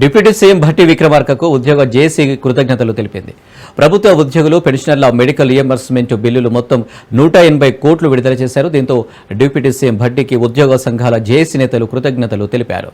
Deputy CM Bhatti విక్రమార్కకు ఉద్యోగ జేసీ కృతజ్ఞతలు తెలిపింది. ప్రభుత్వ ఉద్యోగులు పెన్షనర్ల మెడికల్ రియంబర్స్మెంట్ బిల్లులు మొత్తం నూట ఎనభై కోట్లు విడుదల చేశారు. దీంతో డిప్యూటీ సీఎం భట్టికి ఉద్యోగ సంఘాల జేఏసీ నేతలు కృతజ్ఞతలు తెలిపారు.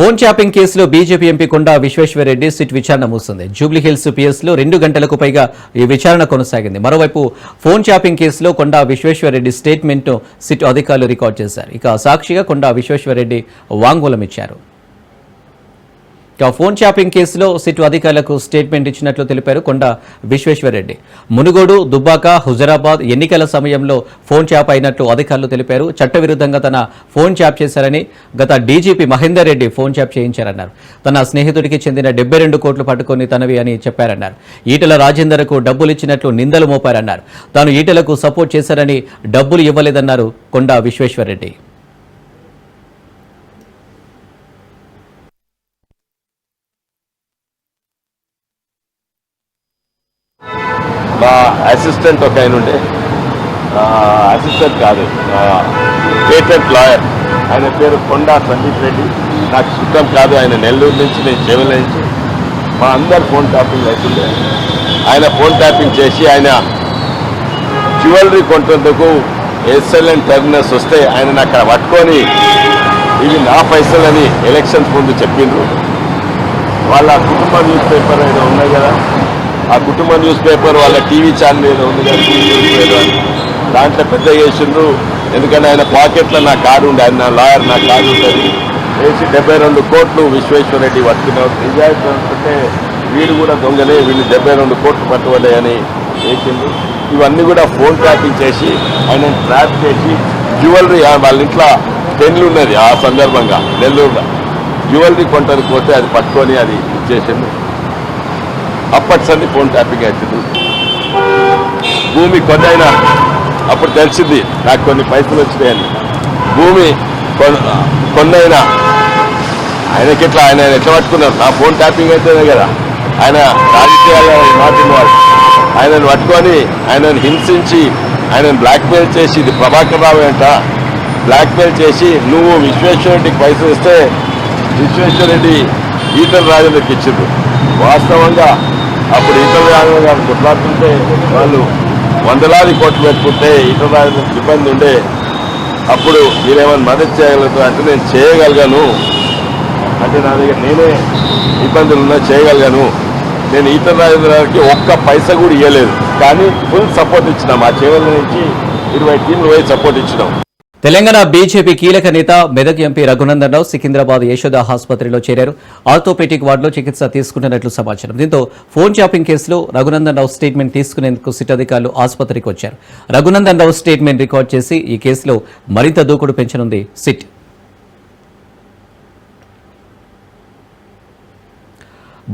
ఫోన్ ట్యాపింగ్ కేసులో BJP MP Konda Vishweshwar Reddy SIT విచారణ ముగిసింది జూబ్లీహిల్స్ పిఎస్లో రెండు గంటలకు పైగా ఈ విచారణ కొనసాగింది. మరోవైపు ఫోన్ ట్యాపింగ్ కేసులో కొండా విశ్వేశ్వరరెడ్డి స్టేట్మెంట్ను సిట్ అధికారులు రికార్డ్ చేశారు. ఇక సాక్షిగా కొండా విశ్వేశ్వరరెడ్డి వాంగ్మూలం ఇచ్చారు ఫోన్ ట్యాపింగ్ కేసులో సిట్ అధికారులకు స్టేట్మెంట్ ఇచ్చినట్లు తెలిపారు కొండ విశ్వేశ్వరరెడ్డి మునుగోడు దుబ్బాక హుజరాబాద్ ఎన్నికల సమయంలో ఫోన్ ట్యాప్ అయినట్లు అధికారులు తెలిపారు. చట్టవిరుద్ధంగా తన ఫోన్ ట్యాప్ చేశారని గత DGP Mahender Reddy phone tap చేయించారన్నారు. తన స్నేహితుడికి చెందిన డెబ్బై రెండు కోట్లు పట్టుకొని తనవి అని చెప్పారన్నారు. ఈటల రాజేందర్కు డబ్బులు ఇచ్చినట్లు నిందలు మోపారన్నారు. తాను ఈటలకు సపోర్ట్ చేశారని డబ్బులు ఇవ్వలేదన్నారు కొండ విశ్వేశ్వరరెడ్డి మా అసిస్టెంట్ ఒక ఆయన ఉండే. అసిస్టెంట్ కాదు పేటెంట్ లాయర్ ఆయన పేరు కొండా సందీప్ రెడ్డి. నాకు చుట్టం కాదు ఆయన నెల్లూరు నుంచి నేను చెవుల నుంచి. మా అందరు ఫోన్ ట్యాపింగ్ అవుతుండే. ఆయన ఫోన్ ట్యాపింగ్ చేసి ఆయన జ్యువెలరీ కొంటందుకు ఎస్ఎల్ఎన్ టర్మినల్స్ వస్తే ఆయన నాకు అక్కడ పట్టుకొని ఇవి నా పైసలని ఎలక్షన్స్ ముందు చెప్పిండ్రు. వాళ్ళ కుటుంబ న్యూస్ పేపర్ ఏదో ఉన్నాయి కదా ఆ కుటుంబ న్యూస్ పేపర్ వాళ్ళ టీవీ ఛానల్ ఏదో ఉంది కదా టీవీ న్యూస్ ఏదో దాంట్లో పెద్ద చేసిండ్రు. ఎందుకంటే ఆయన పాకెట్లో నా కారు ఉండే ఆయన నా లాయర్ నా కారు ఉంటుంది. వేసి డెబ్బై రెండు కోట్లు విశ్వేశ్వరరెడ్డి పట్టుకున్నారు. నిజాయితీ అనుకుంటే వీడు కూడా దొంగలే వీళ్ళు డెబ్బై రెండు కోట్లు పట్టువలే అని వేసిండ్రు. ఇవన్నీ కూడా ఫోన్ ట్రాపింగ్ చేసి ఆయన ట్రాప్ చేసి జ్యువెలరీ వాళ్ళ ఇంట్లో పెన్లు ఉన్నది ఆ సందర్భంగా నెల్లూరులో. జ్యువెలరీ కొంటానికి పోతే అది పట్టుకొని అది ఇచ్చేసిండ్రు. అప్పటి సంది ఫోన్ ట్యాపింగ్ అవుతుంది భూమి కొన్నైనా అప్పుడు తెలిసింది నాకు కొన్ని పైసలు వచ్చినాయని. భూమి కొన్నైనా ఆయనకి ఎట్లా ఆయన ఆయన ఎట్లా పట్టుకున్నారు? నా ఫోన్ ట్యాపింగ్ అయితేనే కదా. ఆయన రాజకీయాల్లో మాట్లాడినవాడు ఆయనను పట్టుకొని ఆయనను హింసించి ఆయనను బ్లాక్మెయిల్ చేసి ఇది ప్రభాకర్ రావు అంట. బ్లాక్మెయిల్ చేసి నువ్వు విశ్వేశ్వరరెడ్డికి పైసలు ఇస్తే విశ్వేశ్వరరెడ్డి ఈటల రాజులకు ఇచ్చిండ్రు వాస్తవంగా అప్పుడు ఇతర రాజధాని గారు కొట్లాడుతుంటే వాళ్ళు వందలాది కోట్లు పెట్టుకుంటే ఇతర రాజధానికి ఇబ్బంది ఉండే. అప్పుడు మీరేమైనా మద్దతు చేయగలుగుతారు అంటే నేను చేయగలిగాను. అంటే నా దగ్గర నేనే ఇబ్బందులు ఉన్నా చేయగలిగాను. నేను ఇతర రాజధానికి గారికి ఒక్క పైసా కూడా ఇవ్వలేదు కానీ ఫుల్ సపోర్ట్ ఇచ్చినాం. ఆ చేవల నుంచి ఇరవై టీంలు పోయి సపోర్ట్ ఇచ్చినాం. తెలంగాణ బీజేపీ కీలక నేత మెదక్ ఎంపీ రఘునందన్ రావు సికింద్రాబాద్ యశోద ఆసుపత్రిలో చేరారు. ఆర్థోపెటిక్ వార్డులో చికిత్స తీసుకుంటున్నట్లు సమాచారం. దీంతో ఫోన్ షాపింగ్ కేసులో రఘునందన్ రావు స్టేట్మెంట్ తీసుకునేందుకు సిట్ అధికారులు ఆసుపత్రికి వచ్చారు. రఘునందన్ రావు స్టేట్మెంట్ రికార్డ్ చేసి ఈ కేసులో మరింత దూకుడు పెంచనుంది సిట్.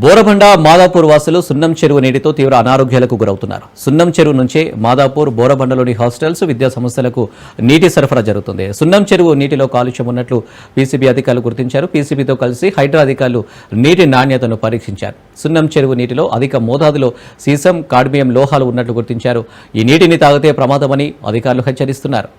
బోరబండ మాదాపూర్ వాసులు సున్నం చెరువు నీటితో తీవ్ర అనారోగ్యాలకు గురవుతున్నారు. సున్నం చెరువు నుంచే మాదాపూర్ బోరబండలోని హాస్టల్స్ విద్యా సంస్థలకు నీటి సరఫరా జరుగుతుంది. సున్నం చెరువు నీటిలో కాలుష్యం ఉన్నట్లు పీసీబీ అధికారులు గుర్తించారు. పీసీబీతో కలిసి హైడ్రా అధికారులు నీటి నాణ్యతను పరీక్షించారు. సున్నం చెరువు నీటిలో అధిక మోతాదులో సీసం కాడ్మియం లోహాలు ఉన్నట్లు గుర్తించారు. ఈ నీటిని తాగితే ప్రమాదమని అధికారులు హెచ్చరిస్తున్నారు.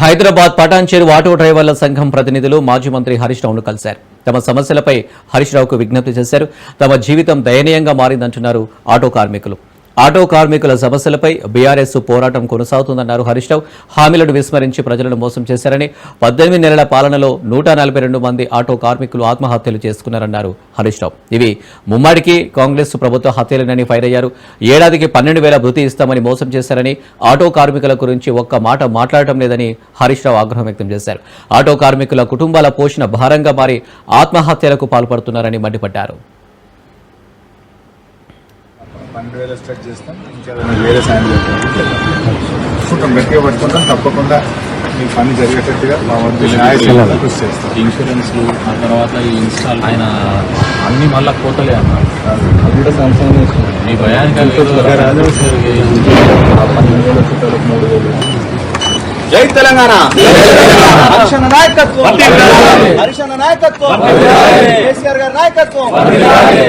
హైదరాబాద్ పటాన్చేరు ఆటో డ్రైవర్ల సంఘం ప్రతినిధులు మాజీ మంత్రి హరీష్ రావును కలిశారు. తమ సమస్యలపై హరీష్ రావుకు విజ్ఞప్తి చేశారు. తమ జీవితం దయనీయంగా మారిందంటున్నారు ఆటో కార్మికులు. ఆటో కార్మికుల సమస్యలపై బీఆర్ఎస్ పోరాటం కొనసాగుతుందన్నారు హరీష్ రావు. హామీలను విస్మరించి ప్రజలను మోసం చేశారని పద్దెనిమిది నెలల పాలనలో నూట నలభై రెండు మంది ఆటో కార్మికులు ఆత్మహత్యలు చేసుకున్నారన్నారు హరీష్ రావు. ఇవి ముమ్మాడికి కాంగ్రెస్ ప్రభుత్వ హత్యలేనని ఫైర్ అయ్యారు. ఏడాదికి పన్నెండు వేల భృతి ఇస్తామని మోసం చేశారని ఆటో కార్మికుల గురించి ఒక్క మాట మాట్లాడటం లేదని హరీష్ రావు ఆగ్రహం వ్యక్తం చేశారు. ఆటో కార్మికుల కుటుంబాల పోషణ భారంగా మారి ఆత్మహత్యలకు పాల్పడుతున్నారని మండిపడ్డారు. పన్నెండు వేలు స్టార్ట్ చేస్తాం. ఇంకా వేరే సాయం చేస్తాం. గట్టిగా పట్టుకుంటాం. తప్పకుండా మీ పని జరిగేటట్టుగా మా వంతు న్యాయ కృషి చేస్తాం. ఇన్సూరెన్స్ ఆ తర్వాత ఈ ఇన్స్టాల్ ఆయన అన్ని మళ్ళా కోతలే అన్నారు. అది కూడా సంవత్సరం మీ భయానికి. పన్నెండు వేల చుట్టాలకు మూడు వేలు జై తెలంగాణ. హరిశన్న నాయకత్వం. హరిశన్న నాయకత్వం. కేసీఆర్ గారి నాయకత్వం.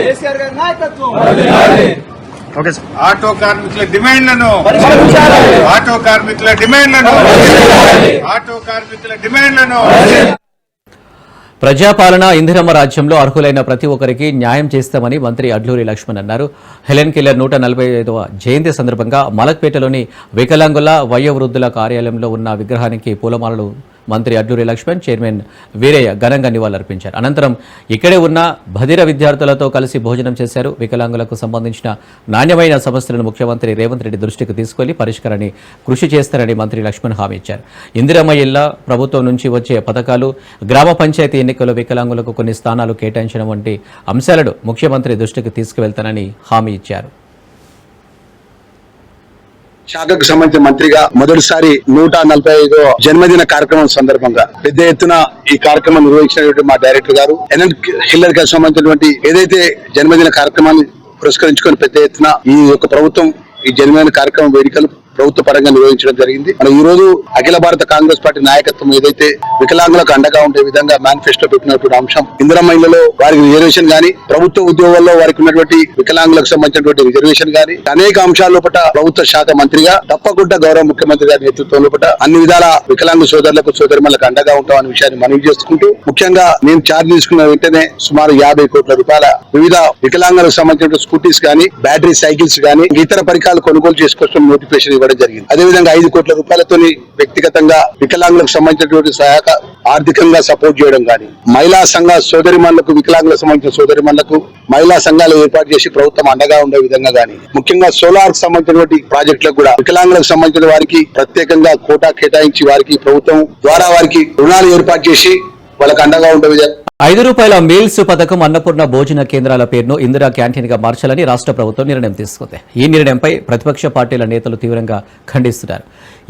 కేసీఆర్ గారి నాయకత్వం. ఆటో కార్మికుల డిమాండ్లను ఆటో కార్మికుల డిమాండ్లను ఆటో కార్మికుల డిమాండ్లను ప్రజాపాలన ఇందిరమ్మ రాజ్యంలో అర్హులైన ప్రతి ఒక్కరికి న్యాయం చేస్తామని మంత్రి అడ్లూరి లక్ష్మణ్ అన్నారు. హెలెన్ కిల్లర్ నూట నలభై ఐదవ జయంతి సందర్భంగా మలక్పేటలోని వికలాంగుల వయోవృద్ధుల కార్యాలయంలో ఉన్న విగ్రహానికి పూలమాలలు మంత్రి అడ్లూరి లక్ష్మణ్ చైర్మన్ వీరయ్య ఘనంగా నివాళులర్పించారు. అనంతరం ఇక్కడే ఉన్న బధిర విద్యార్థులతో కలిసి భోజనం చేశారు. వికలాంగులకు సంబంధించిన నాణ్యమైన సమస్యలను ముఖ్యమంత్రి రేవంత్ రెడ్డి దృష్టికి తీసుకెళ్ళి పరిష్కారాన్ని కృషి చేస్తారని మంత్రి లక్ష్మణ్ హామీ ఇచ్చారు. ఇందిరమ్మ ఇళ్ళ ప్రభుత్వం నుంచి వచ్చే పథకాలు గ్రామ పంచాయతీ ఎన్నికల్లో వికలాంగులకు కొన్ని స్థానాలు కేటాయించడం వంటి అంశాలను ముఖ్యమంత్రి దృష్టికి తీసుకువెళ్తానని హామీ ఇచ్చారు. శాఖకు సంబంధించిన మంత్రిగా మొదటిసారి నూట నలభై ఐదో జన్మదిన కార్యక్రమం సందర్భంగా పెద్ద ఎత్తున ఈ కార్యక్రమం నిర్వహించినటువంటి మా డైరెక్టర్ గారు ఎన్ఎన్ హిల్లర్ గారికి సంబంధించినటువంటి ఏదైతే జన్మదిన కార్యక్రమాన్ని పురస్కరించుకొని పెద్ద ఎత్తున ఈ యొక్క ప్రభుత్వం ఈ జన్మదిన కార్యక్రమం వేడుకలు ప్రభుత్వ పరంగా నిర్వహించడం జరిగింది. మనం ఈ రోజు అఖిల భారత కాంగ్రెస్ పార్టీ నాయకత్వం ఏదైతే వికలాంగులకు అండగా ఉండే విధంగా మేనిఫెస్టో పెట్టినటువంటి అంశం ఇందిరా ఇళ్ళలో వారికి రిజర్వేషన్ గాని ప్రభుత్వ ఉద్యోగాల్లో వారికి ఉన్నటువంటి వికలాంగులకు సంబంధించినటువంటి రిజర్వేషన్ గాని అనేక అంశాల లోపల ప్రభుత్వ శాఖ మంత్రిగా తప్పకుండా గౌరవ ముఖ్యమంత్రి గారి నేతృత్వం లోపల అన్ని విధాల వికలాంగ సోదరులకు సోదరిమలకు అండగా ఉంటామనే విషయాన్ని మనవి చేసుకుంటూ ముఖ్యంగా నేను ఛార్జ్ తీసుకున్న వెంటనే సుమారు యాభై కోట్ల రూపాయల వివిధ వికలాంగులకు సంబంధించిన స్కూటీస్ గానీ బ్యాటరీ సైకిల్స్ గానీ ఇతర పరికరాలు కొనుగోలు చేసుకోవడం నోటిఫికేషన్ ఇవ్వడం జరిగింది. అదేవిధంగా ఐదు కోట్ల రూపాయలతో వ్యక్తిగతంగా వికలాంగులకు సంబంధించినటువంటి సహాయక ఆర్థికంగా సపోర్ట్ చేయడం కానీ మహిళా సంఘ సోదరిమణులకు వికలాంగులకు సంబంధించిన సోదరిమణులకు మహిళా సంఘాలు ఏర్పాటు చేసి ప్రభుత్వం అండగా ఉండే విధంగా కానీ ముఖ్యంగా సోలార్కు సంబంధించినటువంటి ప్రాజెక్టులకు కూడా వికలాంగులకు సంబంధించిన వారికి ప్రత్యేకంగా కోటా కేటాయించి వారికి ప్రభుత్వం ద్వారా వారికి రుణాలు ఏర్పాటు చేసి వాళ్ళకి అండగా ఉండే విధంగా ఐదు రూపాయల మీల్స్ పథకం అన్నపూర్ణ భోజన కేంద్రాల పేరును ఇందిరా క్యాంటీన్గా మార్చాలని రాష్ట్ర ప్రభుత్వం నిర్ణయం తీసుకుంది. ఈ నిర్ణయంపై ప్రతిపక్ష పార్టీల నేతలు తీవ్రంగా ఖండిస్తున్నారు.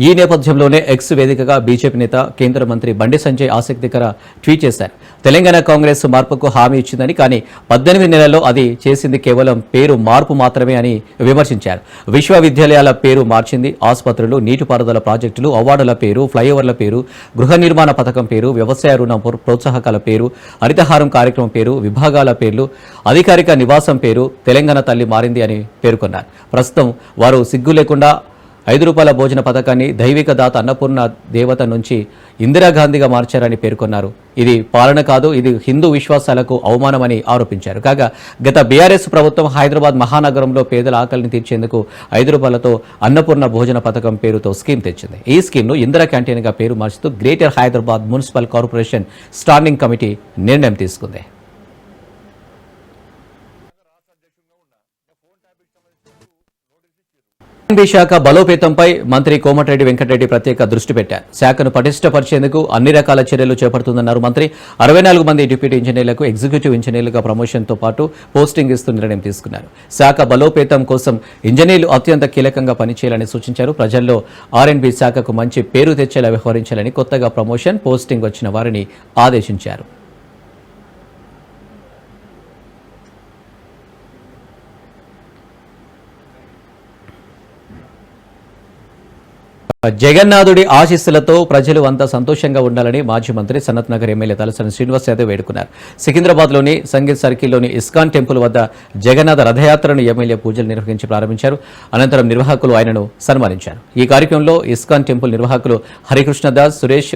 ఈ నేపథ్యంలోనే ఎక్స్ వేదికగా బీజేపీ నేత కేంద్ర మంత్రి బండి సంజయ్ ఆసక్తికర ట్వీట్ చేశారు. తెలంగాణ కాంగ్రెస్ మార్పుకు హామీ ఇచ్చిందని కానీ పద్దెనిమిది నెలల్లో అది చేసింది కేవలం పేరు మార్పు మాత్రమే అని విమర్శించారు. విశ్వవిద్యాలయాల పేరు మార్చింది ఆసుపత్రులు నీటిపారుదల ప్రాజెక్టులు అవార్డుల పేరు ఫ్లైఓవర్ల పేరు గృహ నిర్మాణ పథకం పేరు వ్యవసాయ రుణ ప్రోత్సాహకాల పేరు హరితహారం కార్యక్రమం పేరు విభాగాల పేర్లు అధికారిక నివాసం పేరు తెలంగాణ తల్లి మారింది అని పేర్కొన్నారు. ప్రస్తుతం వారు సిగ్గు లేకుండా ఐదు రూపాయల భోజన పథకాన్ని దైవిక దాత అన్నపూర్ణ దేవత నుంచి ఇందిరాగాంధీగా మార్చారని పేర్కొన్నారు. ఇది పాలన కాదు ఇది హిందూ విశ్వాసాలకు అవమానమని ఆరోపించారు. కాగా గత బీఆర్ఎస్ ప్రభుత్వం హైదరాబాద్ మహానగరంలో పేదల ఆకలిని తీర్చేందుకు ఐదు రూపాయలతో అన్నపూర్ణ భోజన పథకం పేరుతో స్కీమ్ తెచ్చింది. ఈ స్కీమ్ను ఇందిరా క్యాంటీన్గా పేరు మార్చుతూ Greater Hyderabad municipal corporation standing committee నిర్ణయం తీసుకుంది. శాఖ బలోపేతంపై మంత్రి కోమటిరెడ్డి వెంకటరెడ్డి ప్రత్యేక దృష్టి పెట్టారు. శాఖను పటిష్టపరిచేందుకు అన్ని రకాల చర్యలు చేపడుతుందన్నారు మంత్రి. అరవై నాలుగు మంది డిప్యూటీ ఇంజనీర్లకు ఎగ్జిక్యూటివ్ ఇంజనీర్లుగా ప్రమోషన్తో పాటు పోస్టింగ్ ఇస్తూ నిర్ణయం తీసుకున్నారు. శాఖ బలోపేతం కోసం ఇంజనీర్లు అత్యంత కీలకంగా పనిచేయాలని సూచించారు. ప్రజల్లో ఆర్ఎండ్బి శాఖకు మంచి పేరు తెచ్చేలా వ్యవహరించాలని కొత్తగా ప్రమోషన్ పోస్టింగ్ వచ్చిన వారిని ఆదేశించారు. జగన్నాథుడి ఆశీస్సులతో ప్రజలు అంతా సంతోషంగా ఉండాలని మాజీ మంత్రి సనత్ నగర్ ఎమ్మెల్యే తలసాని శ్రీనివాస్ యాదవ్ వేడుకున్నారు. సికింద్రాబాద్లోని సంగీత్ సర్కిల్లోని ఇస్కాన్ టెంపుల్ వద్ద జగన్నాథ రథయాత్రను ఎమ్మెల్యే పూజలు నిర్వహించి ప్రారంభించారు. అనంతరం నిర్వాహకులు ఆయనను సన్మానించారు. ఈ కార్యక్రమంలో ఇస్కాన్ టెంపుల్ నిర్వాహకులు హరికృష్ణదాస్ సురేష్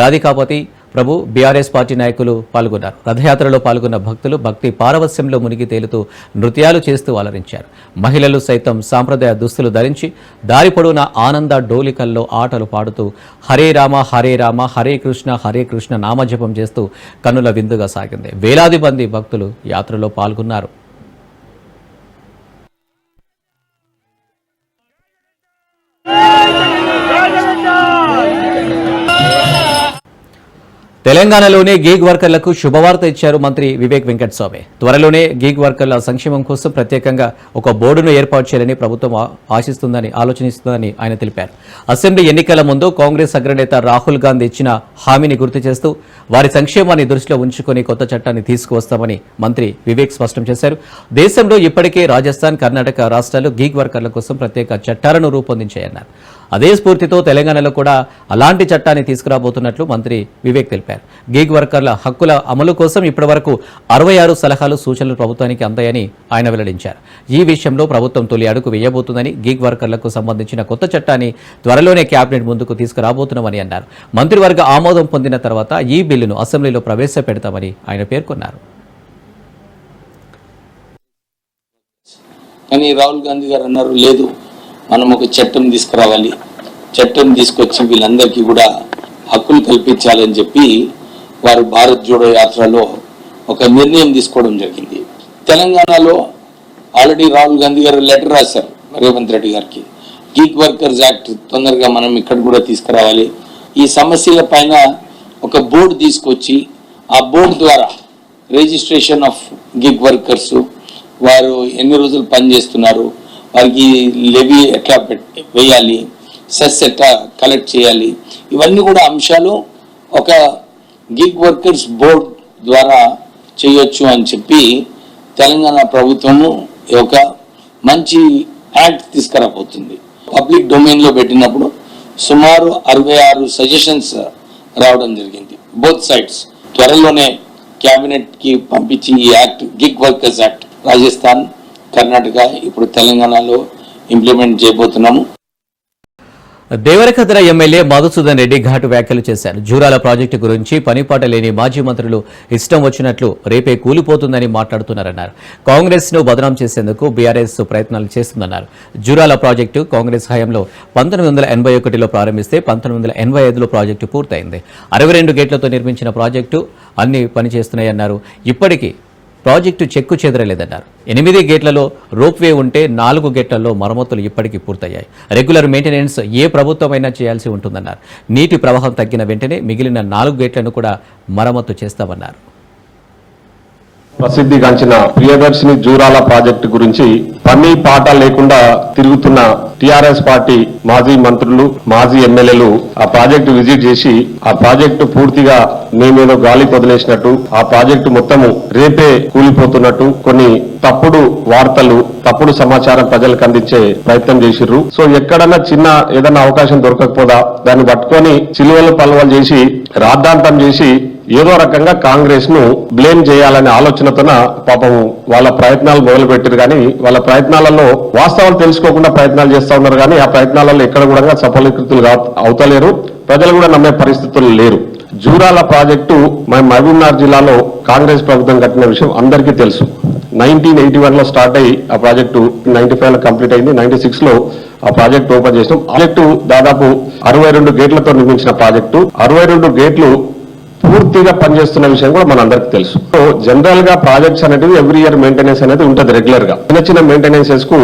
రాధికాపతి ప్రభు బీఆర్ఎస్ పార్టీ నాయకులు పాల్గొన్నారు. రథయాత్రలో పాల్గొన్న భక్తులు భక్తి పారవస్యంలో మునిగి తేలుతూ నృత్యాలు చేస్తూ అలరించారు. మహిళలు సైతం సాంప్రదాయ దుస్తులు ధరించి దారి పొడవున ఆనంద డోలికల్లో ఆటలు పాడుతూ హరే రామ హరే రామ హరే కృష్ణ హరే కృష్ణ నామజపం చేస్తూ కన్నుల విందుగా సాగింది. వేలాది మంది భక్తులు యాత్రలో పాల్గొన్నారు. తెలంగాణలోనే గీగ్ వర్కర్లకు శుభవార్త ఇచ్చారు మంత్రి వివేక్ వెంకటస్వామి. త్వరలోనే గీగ్ వర్కర్ల సంక్షేమం కోసం ప్రత్యేకంగా ఒక బోర్డును ఏర్పాటు చేయాలని ప్రభుత్వం ఆశిస్తుందని ఆలోచనిస్తుందని ఆయన తెలిపారు. అసెంబ్లీ ఎన్నికల ముందు కాంగ్రెస్ అగ్రనేత రాహుల్ గాంధీ ఇచ్చిన హామీని గుర్తు చేస్తూ వారి సంక్షేమాన్ని దృష్టిలో ఉంచుకొని కొత్త చట్టాన్ని తీసుకువస్తామని మంత్రి వివేక్ స్పష్టం చేశారు. దేశంలో ఇప్పటికే రాజస్థాన్ కర్ణాటక రాష్ట్రాలు గీగ్ వర్కర్ల కోసం ప్రత్యేక చట్టాలను రూపొందించాయన్నారు. అదే స్ఫూర్తితో తెలంగాణలో కూడా అలాంటి చట్టాన్ని తీసుకురాబోతున్నట్లు మంత్రి వివేక్ తెలిపారు. గీగ్ వర్కర్ల హక్కుల అమలు కోసం ఇప్పటివరకు అరవై ఆరు సలహాలు సూచనలు ప్రభుత్వానికి అందాయని ఆయన వెల్లడించారు. ఈ విషయంలో ప్రభుత్వం తొలి అడుగు వేయబోతుందని గీగ్ వర్కర్లకు సంబంధించిన కొత్త చట్టాన్ని త్వరలోనే కేబినెట్ ముందుకు తీసుకురాబోతున్నామని అన్నారు. మంత్రివర్గ ఆమోదం పొందిన తర్వాత ఈ బిల్లును అసెంబ్లీలో ప్రవేశపెడతామని ఆయన పేర్కొన్నారు. కానీ రాహుల్ గాంధీ గారు అన్నారు లేదు. మనం ఒక చట్టం తీసుకురావాలి. చట్టం తీసుకొచ్చి వీళ్ళందరికీ కూడా హక్కులు కల్పించాలని చెప్పి వారు భారత్ జోడో యాత్రలో ఒక నిర్ణయం తీసుకోవడం జరిగింది. తెలంగాణలో ఆల్రెడీ రాహుల్ గాంధీ గారు లెటర్ రాశారు రేవంత్ రెడ్డి గారికి. గీక్ వర్కర్స్ యాక్ట్ తొందరగా మనం ఇక్కడ కూడా తీసుకురావాలి. ఈ సమస్యల పైన ఒక బోర్డు తీసుకొచ్చి ఆ బోర్డు ద్వారా రిజిస్ట్రేషన్ ఆఫ్ గిగ్ వర్కర్స్ వారు ఎన్ని రోజులు పనిచేస్తున్నారు వారికి లెవీ ఎట్లా వేయాలి సెస్ ఎట్లా కలెక్ట్ చేయాలి ఇవన్నీ కూడా అంశాలు ఒక గిగ్ వర్కర్స్ బోర్డ్ ద్వారా చేయొచ్చు అని చెప్పి తెలంగాణ ప్రభుత్వము ఒక మంచి యాక్ట్ తీసుకురాబోతుంది. పబ్లిక్ డొమైన్లో పెట్టినప్పుడు సుమారు అరవై ఆరు సజెషన్స్ రావడం జరిగింది. బోత్ సైడ్స్ త్వరలోనే క్యాబినెట్కి పంపించి ఈ act gig workers act Rajasthan Karnataka ఇప్పుడు తెలంగాణలో ఇంప్లిమెంట్ చేయబోతున్నాము. దేవరకద్ర ఎమ్మెల్యే మధుసూదన్ రెడ్డి ఘాటు వ్యాఖ్యలు చేశారు. జూరాల ప్రాజెక్టు గురించి పనిపాట లేని మాజీ మంత్రులు ఇష్టం వచ్చినట్లు రేపే కూలిపోతుందని మాట్లాడుతున్నారన్నారు. కాంగ్రెస్ను బదనాం చేసేందుకు బీఆర్ఎస్ ప్రయత్నాలు చేస్తుందన్నారు. జూరాల ప్రాజెక్టు కాంగ్రెస్ హయాంలో పంతొమ్మిది వందల ఎనభై ఒకటిలో ప్రారంభిస్తే పంతొమ్మిది వందల ఎనభై ఐదులో ప్రాజెక్టు పూర్తయింది. అరవై రెండు గేట్లతో నిర్మించిన ప్రాజెక్టు అన్ని పనిచేస్తున్నాయన్నారు. ఇప్పటికీ ప్రాజెక్టు చెక్కు చెదరలేదన్నారు. ఎనిమిది గేట్లలో రోప్వే ఉంటే నాలుగు గేట్లలో మరమ్మతులు ఇప్పటికీ పూర్తయ్యాయి. రెగ్యులర్ మెయింటెనెన్స్ ఏ ప్రభుత్వమైనా చేయాల్సి ఉంటుందన్నారు. నీటి ప్రవాహం తగ్గిన వెంటనే మిగిలిన నాలుగు గేట్లను కూడా మరమ్మతు చేస్తామన్నారు. ప్రసిద్ధిగాంచిన ప్రియదర్శిని జూరాల ప్రాజెక్టు గురించి పని పాట లేకుండా తిరుగుతున్న టిఆర్ఎస్ పార్టీ మాజీ మంత్రులు మాజీ ఎమ్మెల్యేలు ఆ ప్రాజెక్టు విజిట్ చేసి ఆ ప్రాజెక్టు పూర్తిగా మేమేదో గాలి వదిలేసినట్టు ఆ ప్రాజెక్టు మొత్తము రేపే కూలిపోతున్నట్టు కొన్ని తప్పుడు వార్తలు తప్పుడు సమాచారం ప్రజలకు అందించే ప్రయత్నం చేసిర్రు. సో ఎక్కడన్నా చిన్న ఏదన్నా అవకాశం దొరకకపోదా దాన్ని పట్టుకొని చిలువలు పలువలు చేసి రాద్ధాంతం చేసి ఏదో రకంగా కాంగ్రెస్ను బ్లేమ్ చేయాలనే ఆలోచనతోన పాపం వాళ్ళ ప్రయత్నాలు మొదలు పెట్టారు కానీ వాళ్ళ ప్రయత్నాలలో వాస్తవాలు తెలుసుకోకుండా ప్రయత్నాలు చేస్తా ఉన్నారు. కానీ ఆ ప్రయత్నాలలో ఎక్కడ కూడా సఫలీకృతులు అవుతలేరు. ప్రజలు కూడా నమ్మే పరిస్థితులు లేరు. జూరాల ప్రాజెక్టు మన మహబూబ్నగర్ జిల్లాలో కాంగ్రెస్ ప్రభుత్వం కట్టిన విషయం అందరికీ తెలుసు. నైన్టీన్ ఎయిటీ వన్లో స్టార్ట్ అయ్యి ఆ ప్రాజెక్టు నైన్టీ ఫైవ్లో కంప్లీట్ అయింది. నైన్టీ సిక్స్లో ఆ ప్రాజెక్ట్ ఓపెన్ చేసినాం. ప్రాజెక్టు దాదాపు అరవై రెండు గేట్లతో నిర్మించిన ప్రాజెక్టు. అరవై రెండు గేట్లు పూర్తిగా పనిచేస్తున్న విషయం కూడా మనందరికీ తెలుసు. సో జనరల్గా ప్రాజెక్ట్స్ అనేటివి ఎవ్రీ ఇయర్ మెయింటెనెన్స్ అనేది ఉంటుంది రెగ్యులర్గా చిన్న చిన్న మెయింటెనెన్సెస్కు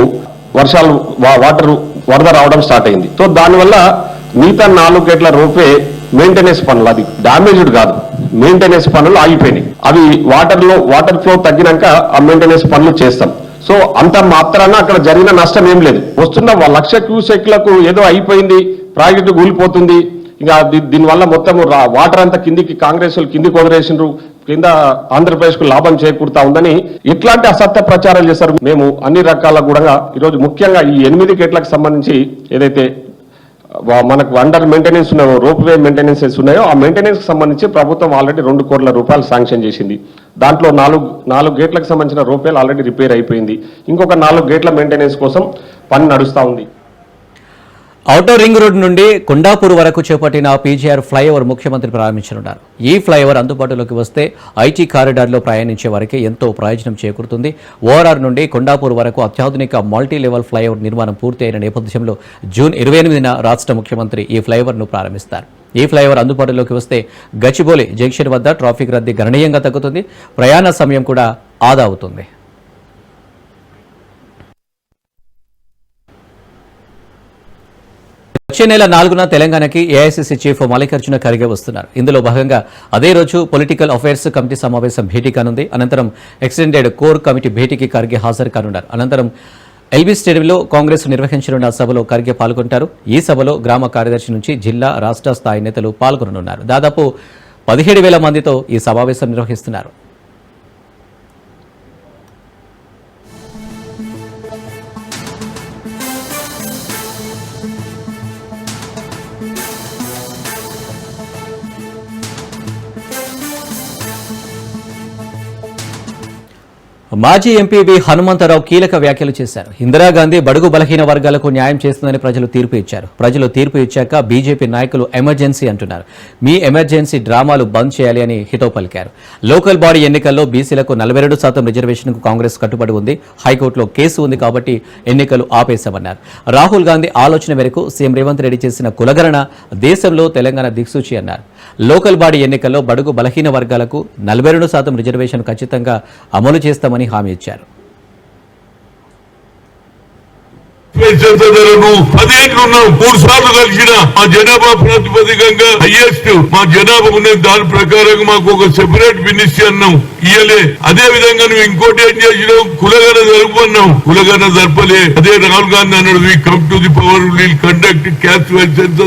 వర్షాలు వాటర్ వరద రావడం స్టార్ట్ అయింది. సో దానివల్ల మిగతా నాలుగు గేట్ల రోపే మెయింటెనెన్స్ పనులు అది డామేజ్డ్ కాదు. మెయింటెనెన్స్ పనులు ఆగిపోయినాయి. అవి వాటర్లో వాటర్ ఫ్లో తగ్గినాక ఆ మెయింటెనెన్స్ పనులు చేస్తాం. సో అంత మాత్రాన అక్కడ జరిగిన నష్టం ఏం లేదు. వస్తున్న లక్ష క్యూసెక్లకు ఏదో అయిపోయింది ప్రాజెక్టు కూలిపోతుంది. ఇంకా దీనివల్ల మొత్తం రా- వాటర్ అంతా కిందికి కాంగ్రెస్ వాళ్ళు కిందికి వదిలేసిండ్రు. కింద ఆంధ్రప్రదేశ్కు లాభం చేకూరుతా ఉందని ఇట్లాంటి అసత్య ప్రచారాలు చేశారు. మేము అన్ని రకాల కూడా ఈరోజు ముఖ్యంగా ఈ ఎనిమిది గేట్లకు సంబంధించి ఏదైతే మనకు అండర్ మెయింటెనెన్స్ ఉన్నాయో రోప్ వే మెయింటెనెన్సెస్ ఉన్నాయో ఆ మెయింటెనెన్స్కి సంబంధించి ప్రభుత్వం ఆల్రెడీ రెండు కోట్ల రూపాయలు శాంక్షన్ చేసింది. దాంట్లో నాలుగు నాలుగు గేట్లకు సంబంధించిన రూపాయలు ఆల్రెడీ రిపేర్ అయిపోయింది. ఇంకొక నాలుగు గేట్ల మెయింటెనెన్స్ కోసం పని నడుస్తూ ఉంది. ఔటర్ రింగ్ రోడ్ నుండి కొండాపూర్ వరకు చేపట్టిన పీజీఆర్ ఫ్లైఓవర్ ముఖ్యమంత్రి ప్రారంభించనున్నారు. ఈ ఫ్లైఓవర్ అందుబాటులోకి వస్తే ఐటీ కారిడార్లో ప్రయాణించే వారికి ఎంతో ప్రయోజనం చేకూరుతుంది. ఓఆర్ఆర్ నుండి కొండాపూర్ వరకు అత్యాధునిక మల్టీ లెవెల్ ఫ్లైఓవర్ నిర్మాణం పూర్తి అయిన నేపథ్యంలో జూన్ ఇరవై ఎనిమిదిన రాష్ట్ర ముఖ్యమంత్రి ఈ ఫ్లైఓవర్ను ప్రారంభిస్తారు. ఈ ఫ్లైఓవర్ అందుబాటులోకి వస్తే గచ్చిబౌలి జంక్షన్ వద్ద ట్రాఫిక్ రద్దీ గణనీయంగా తగ్గుతుంది. ప్రయాణ సమయం కూడా ఆదా అవుతుంది. వచ్చే నెల నాలుగున తెలంగాణకి ఏఐసీసీ చీఫ్ మల్లికార్జున ఖర్గే వస్తున్నారు. ఇందులో భాగంగా అదే రోజు పొలిటికల్ అఫైర్స్ కమిటీ సమావేశం భేటీ కానుంది. అనంతరం ఎక్స్టెండెడ్ కోర్ కమిటీ భేటీకి ఖర్గే హాజరు కానున్నారు. అనంతరం ఎల్బీ స్టేడియంలో కాంగ్రెస్ నిర్వహించనున్న సభలో ఖర్గే పాల్గొంటారు. ఈ సభలో గ్రామ కార్యదర్శి నుంచి జిల్లా రాష్ట్ర స్థాయి నేతలు పాల్గొననున్నారు. దాదాపు పదిహేడు వేల మందితో ఈ సమావేశం నిర్వహిస్తున్నారు. మాజీ ఎంపీ వి హనుమంతరావు కీలక వ్యాఖ్యలు చేశారు. ఇందిరాగాంధీ బడుగు బలహీన వర్గాలకు న్యాయం చేస్తుందని ప్రజలు తీర్పు ఇచ్చారు. ప్రజలు తీర్పు ఇచ్చాక బీజేపీ నాయకులు ఎమర్జెన్సీ అంటున్నారు. మీ ఎమర్జెన్సీ డ్రామాలు బంద్ చేయాలి అని హితో పలికారు. లోకల్ బాడీ ఎన్నికల్లో బీసీలకు నలభై రెండు శాతం రిజర్వేషన్కు కాంగ్రెస్ కట్టుబడి ఉంది. హైకోర్టులో కేసు ఉంది కాబట్టి ఎన్నికలు ఆపేశామన్నారు. రాహుల్ గాంధీ ఆలోచన మేరకు సీఎం రేవంత్ రెడ్డి చేసిన కులగణన దేశంలో తెలంగాణ దిక్సూచి అన్నారు. లోకల్ బాడీ ఎన్నికల్లో బడుగు బలహీన వర్గాలకు నలభై రెండు శాతం రిజర్వేషన్ ఖచ్చితంగా అమలు చేస్తామని హామీ ఇచ్చారు. పెంచదలను పదేళ్ళు ఉన్నాం మూడు సార్లు కలిసిన మా జనాభా ప్రాతిపదికంగా హైయెస్ట్ మా జనాభా ఉన్నది దాని ప్రకారం మాకు ఒక సెపరేట్ మినిస్ట్రీ అన్నాం. ఇయ్యలే. అదే విధంగా నువ్వు ఇంకోటి ఏం చేసినావు? కులగన జరుపుకున్నాం కులగన జరపలే. అదే రాహుల్ గాంధీ అన్నాడు we come to the power will conduct caste census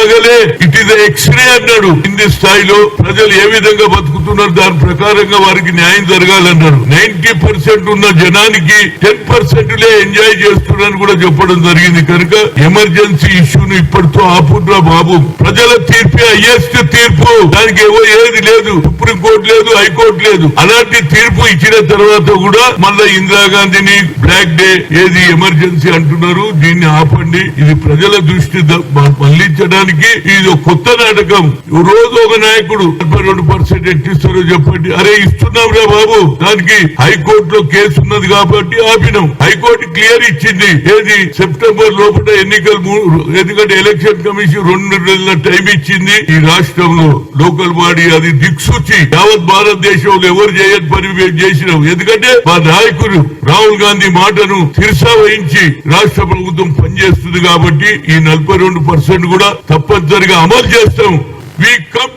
ఆగలే. It is X-ray అన్నాడు. కింది స్థాయిలో ప్రజలు ఏ విధంగా బతుకు బతుకుతున్నారు దాని ప్రకారంగా వారికి న్యాయం జరగాలన్నాడు. నైన్టీ పర్సెంట్ ఉన్న జనానికి టెన్ పర్సెంట్ లే ఎంజాయ్ చేస్తున్నారని కూడా చెప్పడం జరిగింది. కనుక ఎమర్జెన్సీ ఇష్యూను ఇప్పటితో ఆపుడ్రా బాబు. ప్రజల తీర్పే హైయెస్ట్ తీర్పు. దానికి ఏవో ఏది లేదు. సుప్రీంకోర్టు లేదు హైకోర్టు లేదు. అలాంటి తీర్పు ఇచ్చిన తర్వాత కూడా మళ్ళా ఇందిరాగాంధీని బ్లాక్ డే ఏది ఎమర్జెన్సీ అంటున్నారు. దీన్ని ఆపండి. ఇది ప్రజల దృష్టి మళ్ళించడానికి ఇది కొత్త నాటకం. రోజు ఒక నాయకుడు నలభై రెండు పర్సెంట్ చేస్తారో చెప్పండి. అరే ఇస్తున్నాం రా బాబు. దానికి హైకోర్టులో కేసు ఉన్నది కాబట్టి ఆపినాం. హైకోర్టు క్లియర్ ఇచ్చింది. ఏది? సెప్టెంబర్ లోపల ఎన్నికలు ఎందుకంటే ఎలక్షన్ కమిషన్ రెండు నెలల టైం ఇచ్చింది ఈ రాష్ట్రంలో. లోకల్ బాడీ అది దిక్సూచి. యావత్ భారతదేశంలో ఎవరు చేయని పని మేము చేసినాం. ఎందుకంటే మా నాయకుడు రాహుల్ గాంధీ మాటను శిరసా వహించి రాష్ట్ర ప్రభుత్వం పనిచేస్తుంది కాబట్టి ఈ నలభై కూడా తప్పనిసరిగా అమలు చేస్తాం. వీ కమ్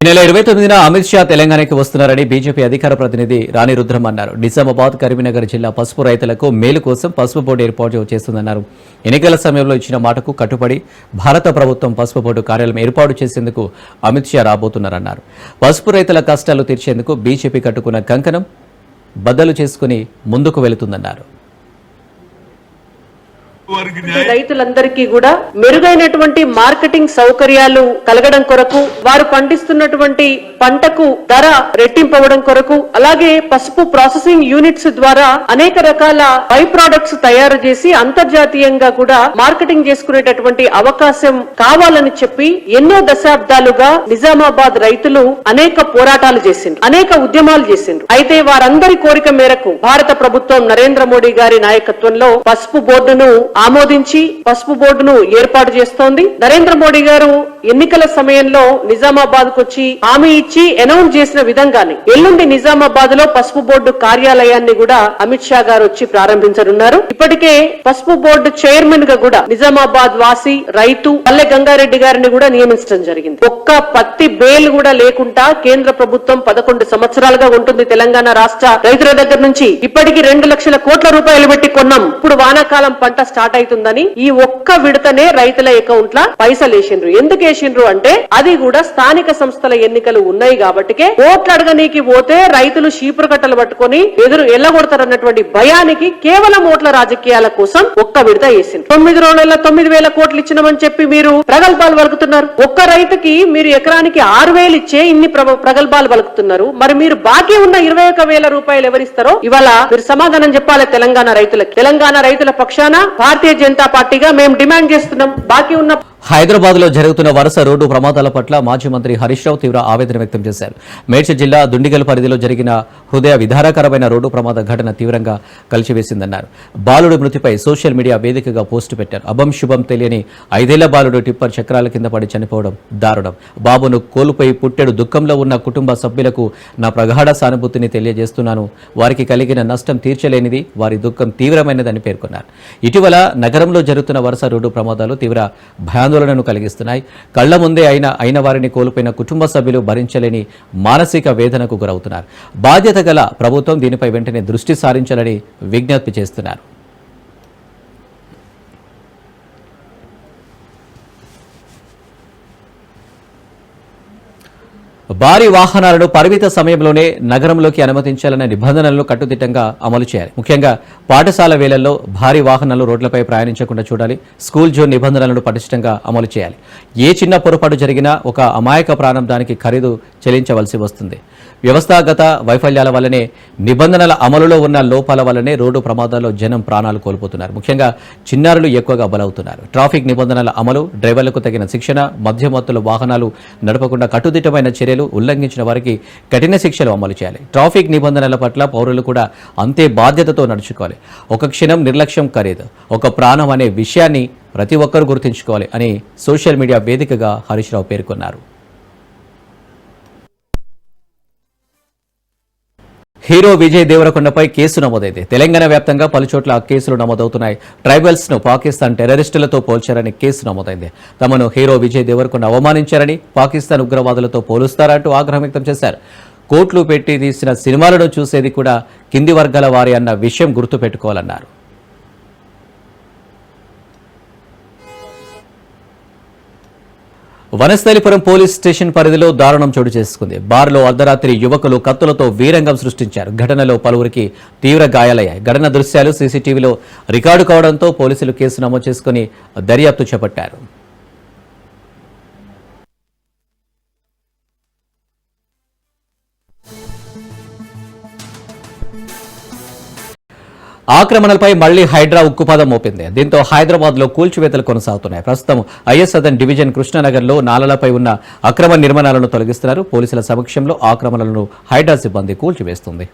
ఈ నెల ఇరవై తొమ్మిదిన అమిత్ షా తెలంగాణకి వస్తున్నారని బీజేపీ అధికార ప్రతినిధి రాణి రుద్రం అన్నారు. నిజామాబాద్ కరీంనగర్ జిల్లా పసుపు రైతులకు మేలు కోసం పసుపు బోర్డు ఏర్పాటు చేస్తుందన్నారు. ఎన్నికల సమయంలో ఇచ్చిన మాటకు కట్టుబడి భారత ప్రభుత్వం పసుపు బోర్డు కార్యాలయం ఏర్పాటు చేసేందుకు అమిత్ షా రాబోతున్నారన్నారు. పసుపు రైతుల కష్టాలు తీర్చేందుకు బీజేపీ కట్టుకున్న కంకణం బద్దలు చేసుకుని ముందుకు వెళుతుందన్నారు. రైతులందరికీ కూడా మెరుగైనటువంటి మార్కెటింగ్ సౌకర్యాలు కలగడం కొరకు వారు పండిస్తున్నటువంటి పంటకు ధర రెట్టింపవడం కొరకు అలాగే పసుపు ప్రాసెసింగ్ యూనిట్స్ ద్వారా అనేక రకాల బై ప్రొడక్ట్స్ తయారు చేసి అంతర్జాతీయంగా కూడా మార్కెటింగ్ చేసుకునేటటువంటి అవకాశం కావాలని చెప్పి ఎన్నో దశాబ్దాలుగా నిజామాబాద్ రైతులు అనేక పోరాటాలు చేసిండ్రు అనేక ఉద్యమాలు చేసిండ్రు. అయితే వారందరి కోరిక మేరకు భారత ప్రభుత్వం నరేంద్ర మోడీ గారి నాయకత్వంలో పసుపు బోర్డును ఆమోదించి పసుపు బోర్డును ఏర్పాటు చేస్తోంది. నరేంద్ర మోడీ గారు ఎన్నికల సమయంలో నిజామాబాద్కు వచ్చి హామీ ఇచ్చి అనౌన్స్ చేసిన విధంగానే ఎల్లుండి నిజామాబాద్లో పసుపు బోర్డు కార్యాలయాన్ని కూడా అమిత్ షా గారు వచ్చి ప్రారంభించనున్నారు. ఇప్పటికే పసుపు బోర్డు చైర్మన్గా కూడా నిజామాబాద్ వాసి రైతు పల్లె గంగారెడ్డి గారిని కూడా నియమించడం జరిగింది. ఒక్క పత్తి బేల్ కూడా లేకుండా కేంద్ర ప్రభుత్వం పదకొండు సంవత్సరాలుగా ఉంటుంది తెలంగాణ రాష్ట్ర రైతుల దగ్గర నుంచి. ఇప్పటికి రెండు లక్షల కోట్ల రూపాయలు పెట్టి కొన్నాం. ఇప్పుడు వానాకాలం పంట స్టార్ట్ అవుతుందని ఈ ఒక్క విడతనే రైతుల అకౌంట్ ల పైసలు వేసిండ్రు. ఎందుకు వేసిండ్రు అంటే అది కూడా స్థానిక సంస్థల ఎన్నికలు ఉన్నాయి కాబట్టికే ఓట్లు అడగనీకి పోతే రైతులు షీపురు కట్టలు పట్టుకొని ఎదురు ఎల్లగొడతారన్నటువంటి భయానికి కేవలం ఓట్ల రాజకీయాల కోసం ఒక్క విడత వేసిండ్రు. తొమ్మిది రోజుల తొమ్మిది వేల కోట్లు ఇచ్చినామని చెప్పి మీరు ప్రగల్భాలు పలుకుతున్నారు ఒక్క రైతుకి మీరు ఎకరానికి ఆరు వేలు ఇచ్చే ఇన్ని ప్రగల్భాలు పలుకుతున్నారు మరి మీరు బాకీ ఉన్న ఇరవై ఒక వేల రూపాయలు ఎవరిస్తారో ఇవాళ మీరు సమాధానం చెప్పాలి తెలంగాణ రైతులకి? తెలంగాణ రైతుల పక్షాన భారతీయ జనతా పార్టీగా మేము డిమాండ్ చేస్తున్నాం. బాకీ ఉన్న హైదరాబాద్లో జరుగుతున్న వరుస రోడ్డు ప్రమాదాల పట్ల మాజీ మంత్రి హరీష్ రావు తీవ్ర ఆవేదన వ్యక్తం చేశారు. మేడ్చల్ జిల్లా దుండిగల్ పరిధిలో జరిగిన హృదయ విధారకరమైన రోడ్డు ప్రమాద ఘటన తీవ్రంగా కలిచివేసిందన్నారు బాలుడు మృతిపై సోషల్ మీడియా వేదికగా పోస్టు పెట్టారు. అభం శుభం తెలియని ఐదేళ్ళ బాలుడు టిప్పర్ చక్రాల కింద పడి చనిపోవడం దారుణం. బాబును కోల్పోయి పుట్టెడు దుఃఖంలో ఉన్న కుటుంబ సభ్యులకు నా ప్రగాఢ సానుభూతిని తెలియజేస్తున్నాను. వారికి కలిగిన నష్టం తీర్చలేనిది వారి దుఃఖం తీవ్రమైనదని పేర్కొన్నారు. ఇటీవల నగరంలో జరుగుతున్న వరుస రోడ్డు ప్రమాదాలు తీవ్ర ఆందోళనను కలిగిస్తున్నాయి. కళ్ళ ముందే అయిన అయిన వారిని కోల్పోయిన కుటుంబ సభ్యులు భరించలేని మానసిక వేదనకు గురవుతున్నారు. బాధ్యత గల ప్రభుత్వం దీనిపై వెంటనే దృష్టి సారించాలని విజ్ఞప్తి చేస్తున్నారు. భారీ వాహనాలను పరిమిత సమయంలోనే నగరంలోకి అనుమతించాలనే నిబంధనలను కట్టుదిట్టంగా అమలు చేయాలి. ముఖ్యంగా పాఠశాల వేళల్లో భారీ వాహనాలు రోడ్లపై ప్రయాణించకుండా చూడాలి. స్కూల్ జోన్ నిబంధనలను పటిష్టంగా అమలు చేయాలి. ఏ చిన్న పొరపాటు జరిగినా ఒక అమాయక ప్రాణం దానికి ఖరీదు చెల్లించవలసి వస్తుంది. వ్యవస్థాగత వైఫల్యాల వల్లనే నిబంధనల అమలులో ఉన్న లోపాల వల్లనే రోడ్డు ప్రమాదాల్లో జనం ప్రాణాలు కోల్పోతున్నారు. ముఖ్యంగా చిన్నారులు ఎక్కువగా బలవుతున్నారు. ట్రాఫిక్ నిబంధనల అమలు డ్రైవర్లకు తగిన శిక్షణ మధ్యమత్తుల వాహనాలు నడపకుండా కట్టుదిట్టమైన చర్యలు ఉల్లంఘించిన వారికి కఠిన శిక్షలు అమలు చేయాలి. ట్రాఫిక్ నిబంధనల పట్ల పౌరులు కూడా అంతే బాధ్యతతో నడుచుకోవాలి. ఒక క్షణం నిర్లక్ష్యం ఖరీదు ఒక ప్రాణం అనే విషయాన్ని ప్రతి ఒక్కరూ గుర్తుంచుకోవాలి అని సోషల్ మీడియా వేదికగా హరీష్ రావు పేర్కొన్నారు. హీరో విజయ్ దేవరకొండపై కేసు నమోదైంది. తెలంగాణ వ్యాప్తంగా పలుచోట్ల కేసులు నమోదవుతున్నాయి. ట్రైబల్స్ను పాకిస్తాన్ టెర్రరిస్టులతో పోల్చారని కేసు నమోదైంది. తమను హీరో విజయ్ దేవరకొండ అవమానించారని పాకిస్తాన్ ఉగ్రవాదులతో పోలుస్తారంటూ ఆగ్రహం వ్యక్తం చేశారు. కోట్లు పెట్టి తీసిన సినిమాలను చూసేది కూడా కింది వర్గాల వారి అన్న విషయం గుర్తుపెట్టుకోవాలన్నారు. వనస్థలిపురం పోలీస్ స్టేషన్ పరిధిలో దారుణం చోటు చేసుకుంది. బార్లో అర్ధరాత్రి యువకులు కత్తులతో వీరంగం సృష్టించారు. ఘటనలో పలువురికి తీవ్ర గాయాలయ్యాయి. ఘటన దృశ్యాలు సీసీటీవీలో రికార్డు కావడంతో పోలీసులు కేసు నమోదు చేసుకుని దర్యాప్తు చేపట్టారు. ఆక్రమణలపై మళ్ళీ హైడ్రా ఉక్కుపాదం మోపింది. దీంతో హైదరాబాద్లో కూల్చివేతలు కొనసాగుతున్నాయి. ప్రస్తుతం ఐఎస్ సదన్ డివిజన్ కృష్ణానగర్లో నాలలపై ఉన్న అక్రమ నిర్మాణాలను తొలగిస్తున్నారు. పోలీసుల సమక్షంలో ఆక్రమణలను హైడ్రా సిబ్బంది కూల్చివేస్తుంది.